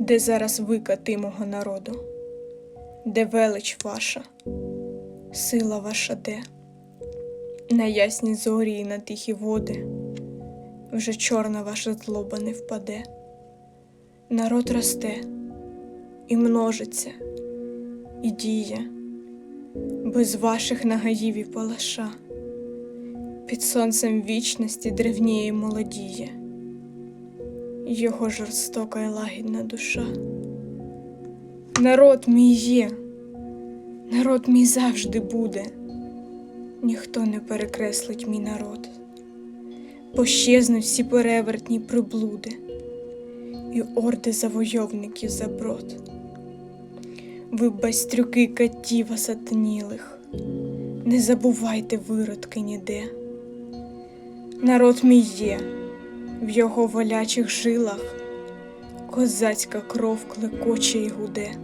Де зараз ви кати мого народу? Де велич ваша, сила ваша де? На ясні зорі і на тихі води вже чорна ваша злоба не впаде. Народ росте і множиться, і діє, без ваших нагаїв і палаша. Під сонцем вічності древніє молодіє, його жорстока й лагідна душа. Народ мій є, народ мій завжди буде, ніхто не перекреслить мій народ. Пощезнуть всі перевертні приблуди і орди завойовників за брод. Ви байстрюки катів осатанілих, не забувайте виродки ніде. Народ мій є, в його волячих жилах козацька кров клекоче й гуде.